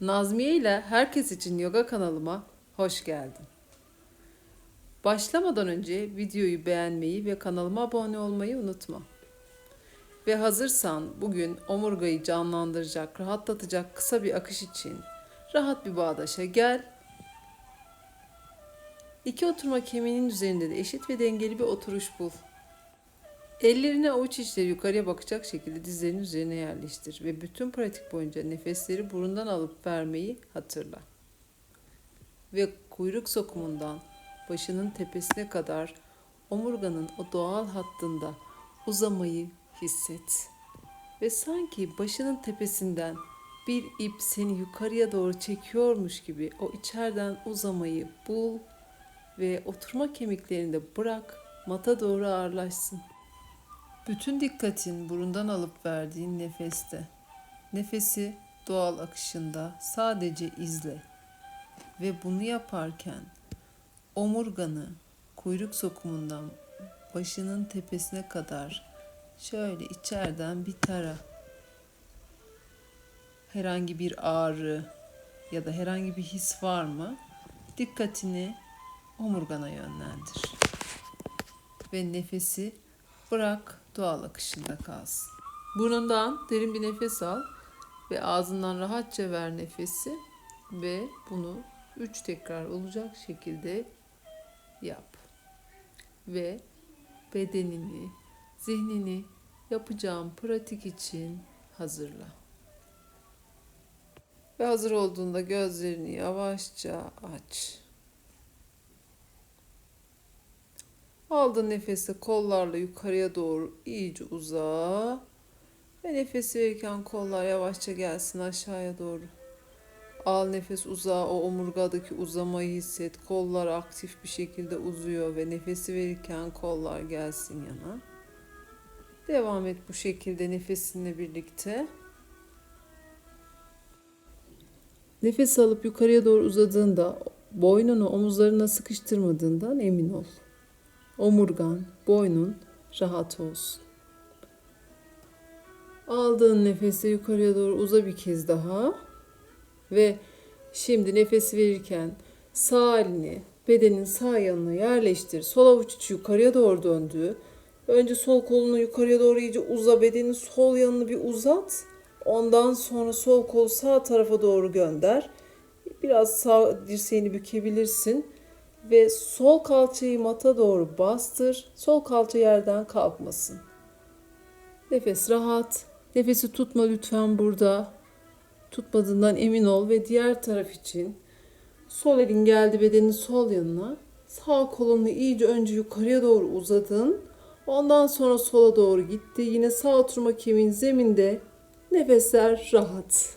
Nazmiye ile herkes için yoga kanalıma hoş geldin. Başlamadan önce videoyu beğenmeyi ve kanalıma abone olmayı unutma. Ve hazırsan bugün omurgayı canlandıracak, rahatlatacak kısa bir akış için rahat bir bağdaşa gel. İki oturma kemiğinin üzerinde de eşit ve dengeli bir oturuş bul. Ellerini avuç içleri yukarıya bakacak şekilde dizlerinin üzerine yerleştir ve bütün pratik boyunca nefesleri burundan alıp vermeyi hatırla. Ve kuyruk sokumundan başının tepesine kadar omurganın o doğal hattında uzamayı hisset. Ve sanki başının tepesinden bir ip seni yukarıya doğru çekiyormuş gibi o içeriden uzamayı bul ve oturma kemiklerini de bırak mata doğru ağırlaşsın. Bütün dikkatin burundan alıp verdiğin nefeste. Nefesi doğal akışında sadece izle. Ve bunu yaparken omurganı kuyruk sokumundan başının tepesine kadar şöyle içeriden bir tara. Herhangi bir ağrı ya da herhangi bir his var mı? Dikkatini omurgana yönlendir. Ve nefesi bırak doğal akışında kalsın. Burnundan derin bir nefes al ve ağzından rahatça ver nefesi ve bunu üç tekrar olacak şekilde yap. Ve bedenini, zihnini yapacağım pratik için hazırla. Ve hazır olduğunda gözlerini yavaşça aç. Aldığın nefesi kollarla yukarıya doğru iyice uza. Ve nefes verirken kollar yavaşça gelsin aşağıya doğru. Al nefes uza, o omurgadaki uzamayı hisset. Kollar aktif bir şekilde uzuyor ve nefesi verirken kollar gelsin yana. Devam et bu şekilde nefesinle birlikte. Nefes alıp yukarıya doğru uzadığında boynunu omuzlarına sıkıştırmadığından emin ol omurgan, boynun rahat olsun. Aldığın nefese yukarıya doğru uza bir kez daha. Ve şimdi nefes verirken sağ elini bedenin sağ yanına yerleştir. Sol avuç içi yukarıya doğru döndü. Önce sol kolunu yukarıya doğru iyice uza. Bedenin sol yanını bir uzat. Ondan sonra sol kolu sağ tarafa doğru gönder. Biraz sağ dirseğini bükebilirsin ve sol kalçayı mata doğru bastır. Sol kalça yerden kalkmasın. Nefes rahat. Nefesi tutma lütfen burada. Tutmadığından emin ol ve diğer taraf için sol elin geldi bedenin sol yanına. Sağ kolunu iyice önce yukarıya doğru uzadın. Ondan sonra sola doğru gitti. Yine sağ oturma kemiğin zeminde. Nefesler rahat.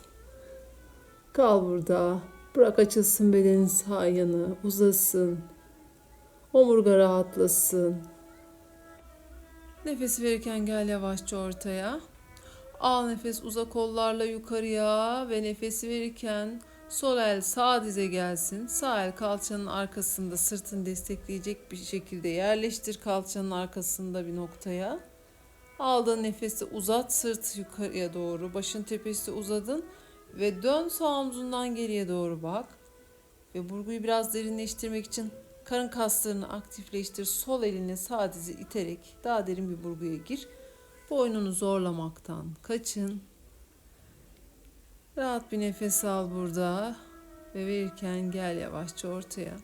Kal burada. Bırak açılsın bedenin sağ yanı, uzasın. Omurga rahatlasın. Nefes verirken gel yavaşça ortaya. Al nefes uza kollarla yukarıya ve nefesi verirken sol el sağ dize gelsin. Sağ el kalçanın arkasında sırtını destekleyecek bir şekilde yerleştir kalçanın arkasında bir noktaya. Aldığın nefesi uzat sırt yukarıya doğru. Başın tepesi uzadın. Ve dön sağ omzundan geriye doğru bak. Ve burguyu biraz derinleştirmek için karın kaslarını aktifleştir. Sol elini sağ dizi iterek daha derin bir burguya gir. Boynunu zorlamaktan kaçın. Rahat bir nefes al burada. Ve verirken gel yavaşça ortaya.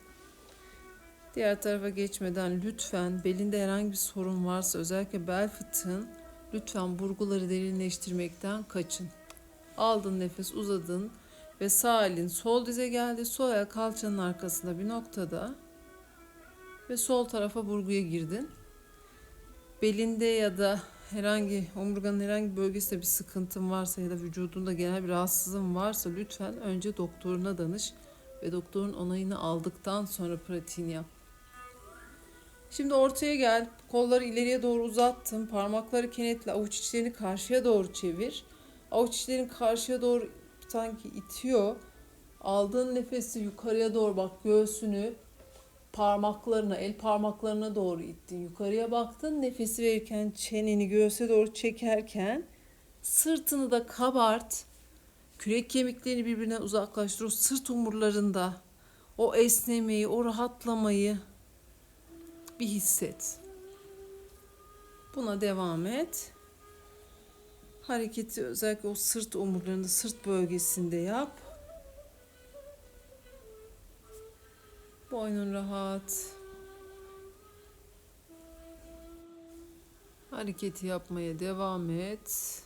Diğer tarafa geçmeden lütfen belinde herhangi bir sorun varsa özellikle bel fıtığın lütfen burguları derinleştirmekten kaçın. Aldın nefes uzadın ve sağ elin sol dize geldi. Sol el kalçanın arkasında bir noktada ve sol tarafa burguya girdin. Belinde ya da herhangi omurganın herhangi bölgesinde bir sıkıntın varsa ya da vücudunda genel bir rahatsızlığın varsa lütfen önce doktoruna danış ve doktorun onayını aldıktan sonra pratiğini yap. Şimdi ortaya gel. Kolları ileriye doğru uzattım. Parmakları kenetle avuç içlerini karşıya doğru çevir. Avuç içlerin karşıya doğru sanki itiyor. Aldığın nefesi yukarıya doğru bak göğsünü parmaklarına, el parmaklarına doğru ittin. Yukarıya baktın. Nefesi verirken çeneni göğse doğru çekerken sırtını da kabart Kürek kemiklerini birbirine uzaklaştır. O sırt omurlarında o esnemeyi, o rahatlamayı bir hisset. Buna devam et. Hareketi özellikle o sırt omurlarında, sırt bölgesinde yap. Boynun rahat. Hareketi yapmaya devam et.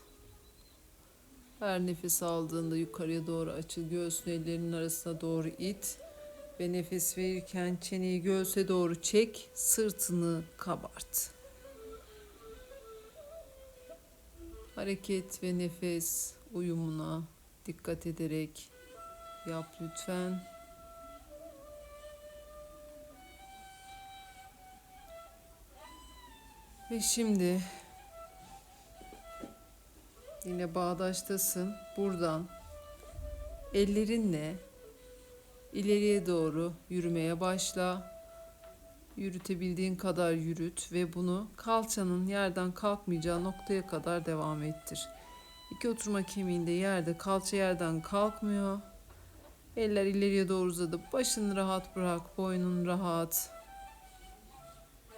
Her nefes aldığında yukarıya doğru açıl. Göğsün ellerinin arasına doğru it. Ve nefes verirken çeneyi göğse doğru çek. Sırtını kabart. Hareket ve nefes uyumuna dikkat ederek yap lütfen. Ve şimdi yine bağdaştasın. Buradan ellerinle ileriye doğru yürümeye başla. Yürütebildiğin kadar yürüt ve bunu kalçanın yerden kalkmayacağı noktaya kadar devam ettir. İki oturma kemiğinde yerde, kalça yerden kalkmıyor. Eller ileriye doğru uzadı. Başını rahat bırak, boynun rahat.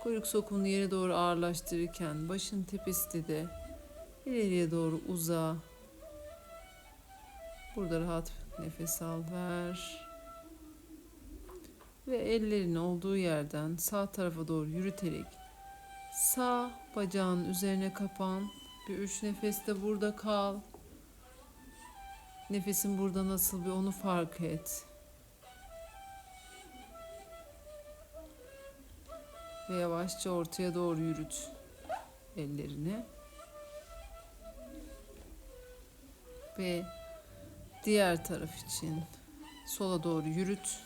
Kuyruk sokumunu yere doğru ağırlaştırırken başın tepesi de ileriye doğru uza. Burada rahat nefes al, ver. Ve ellerin olduğu yerden sağ tarafa doğru yürüterek sağ bacağın üzerine kapan. Bir üç nefeste burada kal. Nefesin burada nasıl bir onu fark et. Ve yavaşça ortaya doğru yürüt ellerini. Ve diğer taraf için sola doğru yürüt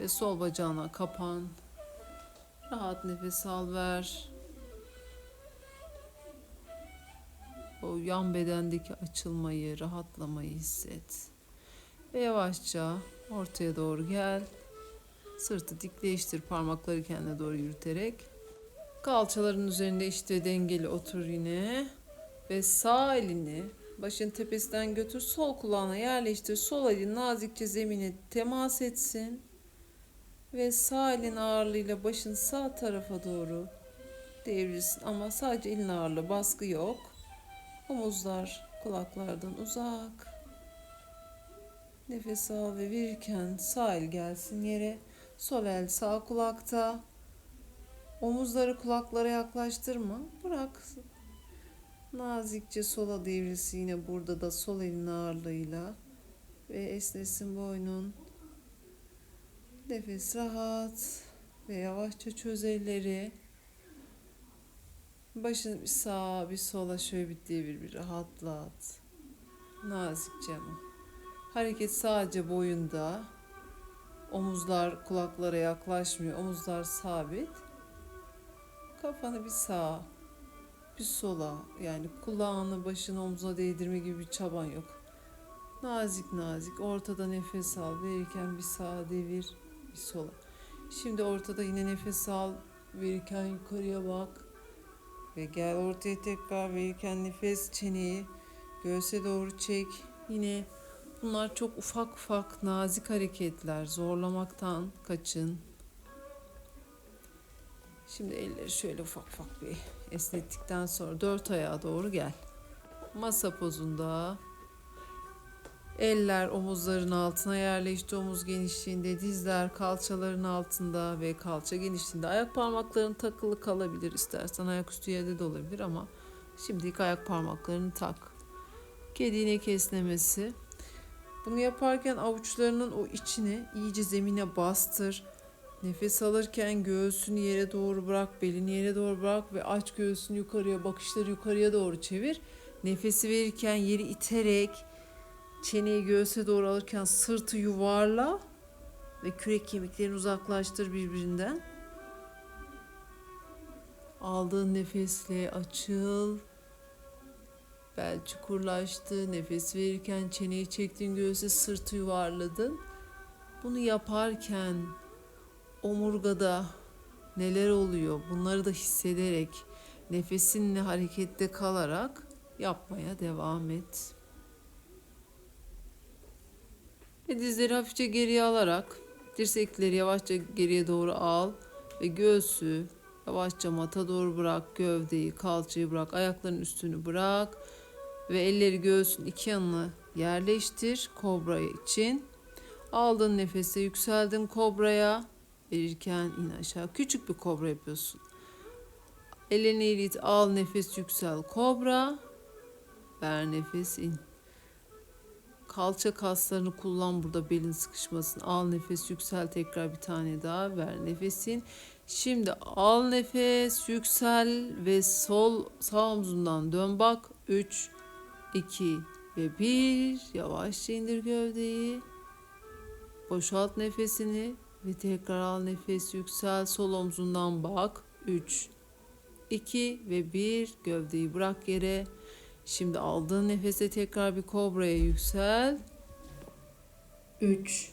ve sol bacağına kapan. Rahat nefes al ver. O yan bedendeki açılmayı, rahatlamayı hisset. Ve yavaşça ortaya doğru gel. Sırtı dikleştir parmakları kendine doğru yürüterek. Kalçaların üzerinde işte dengeli otur yine. Ve sağ elini başın tepesinden götür sol kulağına yerleştir. Sol elin nazikçe zemine temas etsin. Ve sağ elin ağırlığıyla başın sağ tarafa doğru devrilsin. Ama sadece elin ağırlığı baskı yok. Omuzlar kulaklardan uzak. Nefes al ve verirken sağ el gelsin yere. Sol el sağ kulakta. Omuzları kulaklara yaklaştırma. Bırak. Nazikçe sola devrilsin yine burada da sol elin ağırlığıyla. Ve esnesin boynun. Nefes rahat. Ve yavaşça çöz elleri. Başını bir sağa bir sola şöyle bir devir bir rahatlat. Nazikçe ama. Hareket sadece boyunda. Omuzlar kulaklara yaklaşmıyor. Omuzlar sabit. Kafanı bir sağa, bir sola. Yani kulağını başını omzuna değdirme gibi bir çaban yok. Nazik nazik ortada nefes al. Verirken bir sağa devir, bir sola. Şimdi ortada yine nefes al. Verirken yukarıya bak. Ve gel ortaya tekrar verirken nefes çeneyi göğse doğru çek. Yine Bunlar çok ufak ufak nazik hareketler. Zorlamaktan kaçın. Şimdi elleri şöyle ufak ufak bir esnettikten sonra dört ayağa doğru gel. Masa pozunda eller omuzların altına yerleşti. Omuz genişliğinde, dizler kalçaların altında ve kalça genişliğinde. Ayak parmakların takılı kalabilir. İstersen ayaküstü yerde de olabilir ama şimdilik ayak parmaklarını tak. Kedi inek esnemesi. Bunu yaparken avuçlarının o içini iyice zemine bastır. Nefes alırken göğsünü yere doğru bırak, belini yere doğru bırak ve aç göğsünü yukarıya, bakışları yukarıya doğru çevir. Nefesi verirken yeri iterek çeneyi göğse doğru alırken sırtı yuvarla ve kürek kemiklerini uzaklaştır birbirinden. Aldığın nefesle açıl. Bel çukurlaştı. Nefes verirken çeneyi çektin göğse sırtı yuvarladın. Bunu yaparken omurgada neler oluyor bunları da hissederek nefesinle harekette kalarak yapmaya devam et. Ve dizleri hafifçe geriye alarak dirsekleri yavaşça geriye doğru al ve göğsü yavaşça mata doğru bırak. Gövdeyi, kalçayı bırak. Ayakların üstünü bırak ve elleri göğsün iki yanına yerleştir kobra için. Aldın nefese yükseldin kobraya. Verirken in aşağı. Küçük bir kobra yapıyorsun. Ellerini ilit al nefes yüksel kobra. Ver nefes in. Kalça kaslarını kullan burada belin sıkışmasın. Al nefes yüksel tekrar bir tane daha ver nefesin. Şimdi al nefes yüksel ve sol sağ omzundan dön bak. 3 2 ve 1 yavaşça indir gövdeyi. Boşalt nefesini ve tekrar al nefes yüksel sol omzundan bak. 3 2 ve 1 gövdeyi bırak yere. Şimdi aldığın nefese tekrar bir kobraya yüksel. 3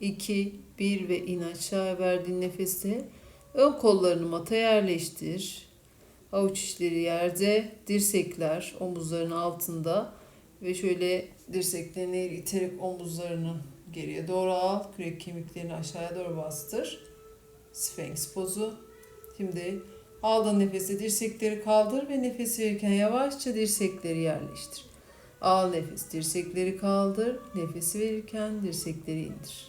2 1 ve in aşağı verdiğin nefeste ön kollarını mata yerleştir. Avuç içleri yerde, dirsekler omuzların altında ve şöyle dirseklerini iterek omuzlarını geriye doğru al. Kürek kemiklerini aşağıya doğru bastır. Sphinx pozu. Şimdi aldığın nefese dirsekleri kaldır ve nefes verirken yavaşça dirsekleri yerleştir. Al nefes, dirsekleri kaldır. Nefesi verirken dirsekleri indir.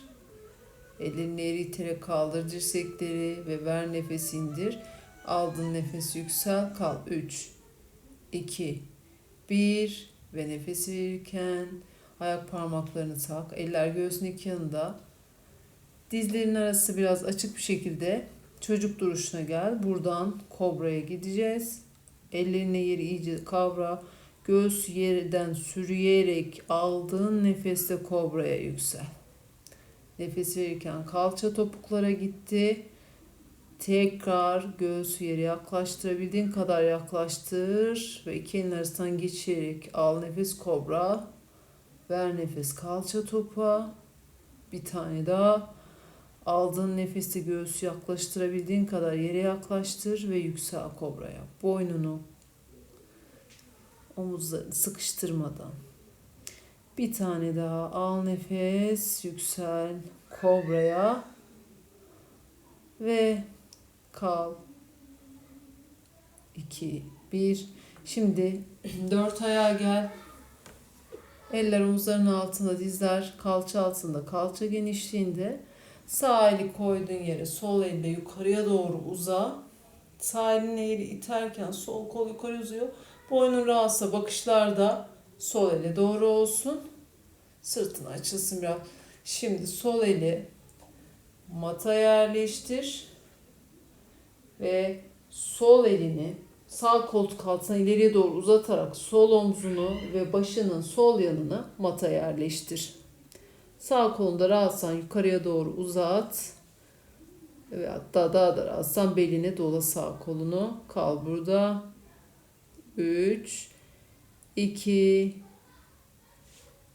Ellerini eğri iterek kaldır dirsekleri ve ver nefes indir. Aldın nefes yüksel kal. 3, 2, 1 ve nefes verirken ayak parmaklarını tak. Eller göğsün iki yanında. Dizlerin arası biraz açık bir şekilde çocuk duruşuna gel. Buradan kobraya gideceğiz. Ellerine yeri iyice kavra. Göğüs yerden sürüyerek aldığın nefeste kobraya yüksel. Nefes verirken kalça topuklara gitti. Tekrar göğsü yere yaklaştırabildiğin kadar yaklaştır ve iki elin arasından geçirerek al nefes kobra. Ver nefes kalça topuğa. Bir tane daha. Aldığın nefesi göğsü yaklaştırabildiğin kadar yere yaklaştır ve yüksel kobra yap. Boynunu omuzlarını sıkıştırmadan. Bir tane daha al nefes, yüksel kobraya ve kal. 2 1 Şimdi dört ayağa gel. Eller omuzların altında, dizler kalça altında, kalça genişliğinde. Sağ eli koyduğun yere sol elle yukarıya doğru uza. Sağ elini eli iterken sol kol yukarı uzuyor. Boynun rahatsa bakışlarda sol ele doğru olsun. Sırtın açılsın biraz. Şimdi sol eli mata yerleştir. Ve sol elini sağ koltuk altına ileriye doğru uzatarak sol omzunu ve başının sol yanını mata yerleştir. Sağ kolunda rahatsan yukarıya doğru uzat. Ve hatta daha da rahatsan beline dola sağ kolunu. Kal burada. 3 2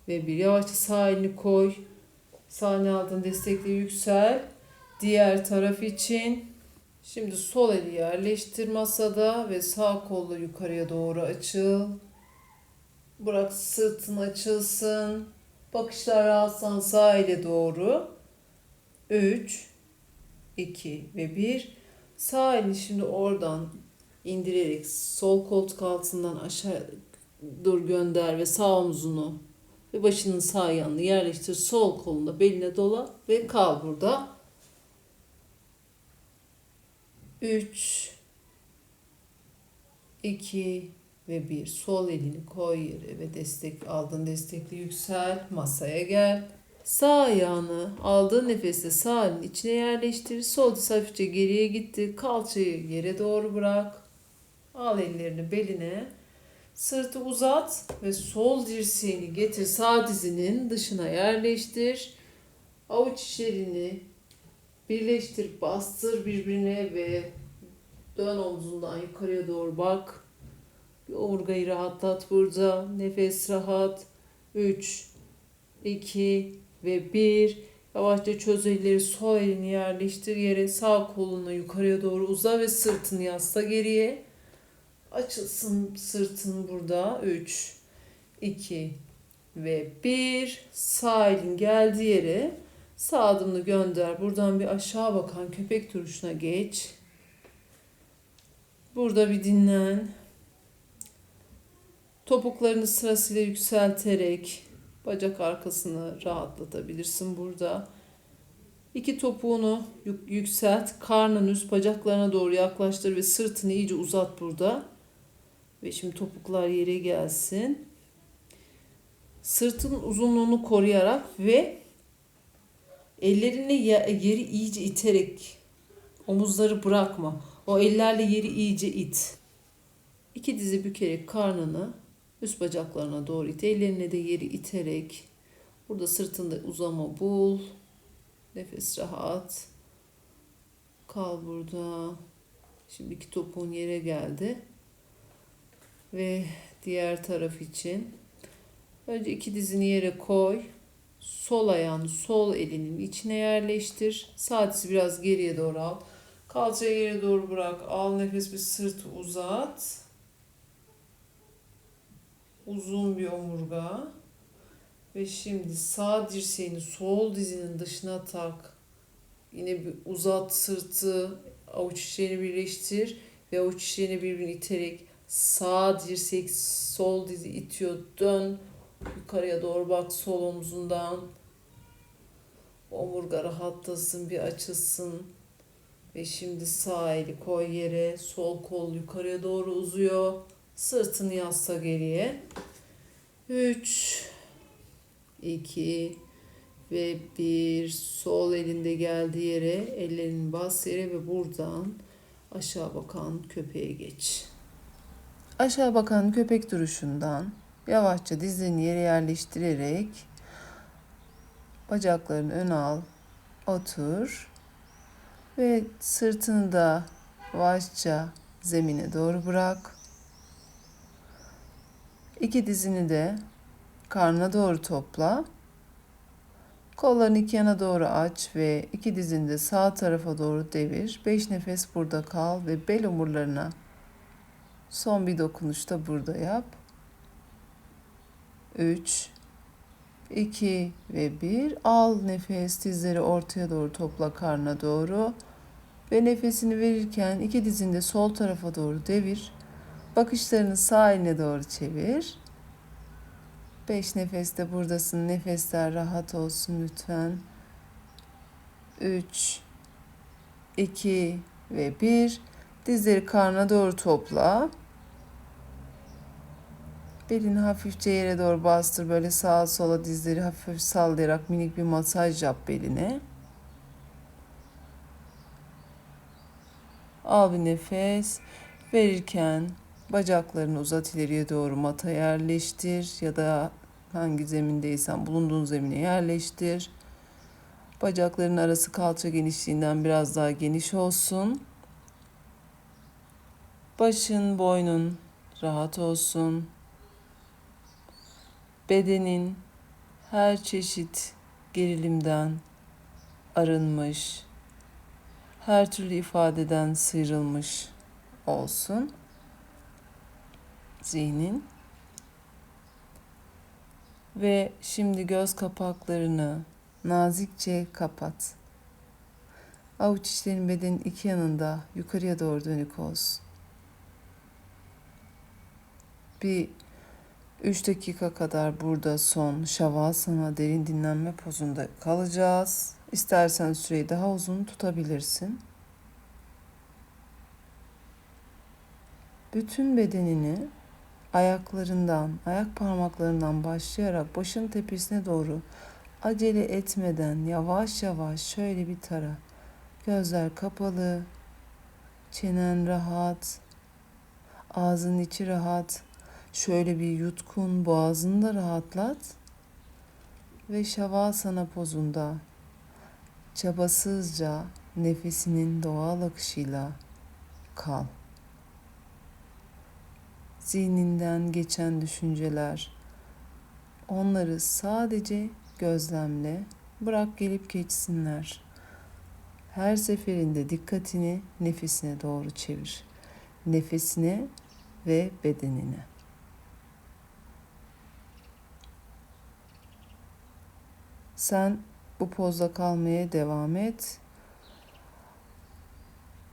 ve bir yavaşça sağ elini koy. Sağ elini aldın destekle yüksel. Diğer taraf için şimdi sol eli yerleştir masada ve sağ kolla yukarıya doğru açıl. Bırak sırtın açılsın. Bakışlar rahatsan sağ ele doğru. 3 2 ve 1 Sağ elini şimdi oradan indirerek sol koltuk altından aşağı dur gönder ve sağ omzunu ve başının sağ yanını yerleştir. Sol kolunda beline dola ve kal burada. 3 2 ve 1 sol elini koy yere ve destek aldın destekli yüksel masaya gel. Sağ ayağını aldığın nefeste sağ elin içine yerleştir. Sol diz hafifçe geriye gitti. Kalçayı yere doğru bırak. Al ellerini beline. Sırtı uzat ve sol dirseğini getir sağ dizinin dışına yerleştir. Avuç içlerini birleştir, bastır birbirine ve dön omzundan yukarıya doğru bak. Bir omurgayı rahatlat burada. Nefes rahat. 3, 2 ve 1. Yavaşça çöz elleri sol elini yerleştir yere. Sağ kolunu yukarıya doğru uza ve sırtını yasla geriye. Açılsın sırtın burada. 3, 2, ve bir sağ elin geldiği yere sağ adımını gönder. Buradan bir aşağı bakan köpek duruşuna geç. Burada bir dinlen. Topuklarını sırasıyla yükselterek bacak arkasını rahatlatabilirsin burada. İki topuğunu yük- yükselt, karnın üst bacaklarına doğru yaklaştır ve sırtını iyice uzat burada. Ve şimdi topuklar yere gelsin. Sırtın uzunluğunu koruyarak ve ellerini ye- yeri iyice iterek omuzları bırakma. O ellerle yeri iyice it. İki dizi bükerek karnını üst bacaklarına doğru it. Ellerine de yeri iterek burada sırtında uzama bul. Nefes rahat. Kal burada. Şimdi iki topuğun yere geldi. Ve diğer taraf için. Önce iki dizini yere koy. Sol ayağını sol elinin içine yerleştir. Sağ biraz geriye doğru al. Kalçayı yere doğru bırak. Al nefes bir sırtı uzat. Uzun bir omurga. Ve şimdi sağ dirseğini sol dizinin dışına tak. Yine bir uzat sırtı, avuç içlerini birleştir ve avuç içlerini birbirine iterek sağ dirsek sol dizi itiyor. Dön yukarıya doğru bak sol omzundan. Omurga rahatlasın, bir açılsın. Ve şimdi sağ eli koy yere, sol kol yukarıya doğru uzuyor. Sırtını yasla geriye. 3 2 ve bir sol elinde geldiği yere ellerini bas yere ve buradan aşağı bakan köpeğe geç. Aşağı bakan köpek duruşundan yavaşça dizlerini yere yerleştirerek bacaklarını öne al, otur ve sırtını da yavaşça zemine doğru bırak. İki dizini de karnına doğru topla. Kollarını iki yana doğru aç ve iki dizini de sağ tarafa doğru devir. Beş nefes burada kal ve bel omurlarına son bir dokunuş da burada yap. Üç, iki ve bir. Al nefes dizleri ortaya doğru topla karnına doğru. Ve nefesini verirken iki dizini de sol tarafa doğru devir. Bakışlarını sağ eline doğru çevir. Beş nefeste buradasın. Nefesler rahat olsun lütfen. Üç, iki ve bir. Dizleri karnına doğru topla. Belini hafifçe yere doğru bastır. Böyle sağa sola dizleri hafif sallayarak minik bir masaj yap beline. Al bir nefes. Verirken bacaklarını uzat ileriye doğru mata yerleştir ya da hangi zemindeysen bulunduğun zemine yerleştir. Bacakların arası kalça genişliğinden biraz daha geniş olsun. Başın, boynun rahat olsun. Bedenin her çeşit gerilimden arınmış, her türlü ifadeden sıyrılmış olsun zihnin. Ve şimdi göz kapaklarını nazikçe kapat. Avuç içlerin bedenin iki yanında yukarıya doğru dönük olsun. Bir 3 dakika kadar burada son şavasana derin dinlenme pozunda kalacağız. İstersen süreyi daha uzun tutabilirsin. Bütün bedenini ayaklarından, ayak parmaklarından başlayarak başın tepesine doğru acele etmeden yavaş yavaş şöyle bir tara. Gözler kapalı, çenen rahat, ağzın içi rahat. Şöyle bir yutkun, boğazını da rahatlat. Ve şavasana pozunda çabasızca nefesinin doğal akışıyla kal. Zihninden geçen düşünceler, onları sadece gözlemle, bırak gelip geçsinler. Her seferinde dikkatini nefesine doğru çevir. Nefesine ve bedenine. Sen bu pozda kalmaya devam et.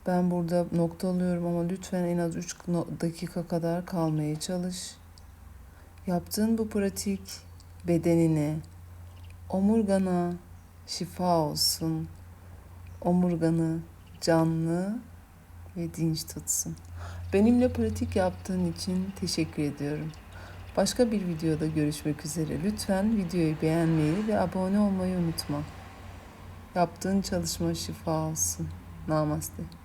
Ben burada nokta alıyorum ama lütfen en az 3 dakika kadar kalmaya çalış. Yaptığın bu pratik bedenine, omurgana şifa olsun. Omurganı canlı ve dinç tutsun. Benimle pratik yaptığın için teşekkür ediyorum. Başka bir videoda görüşmek üzere. Lütfen videoyu beğenmeyi ve abone olmayı unutma. Yaptığın çalışma şifa olsun. Namaste.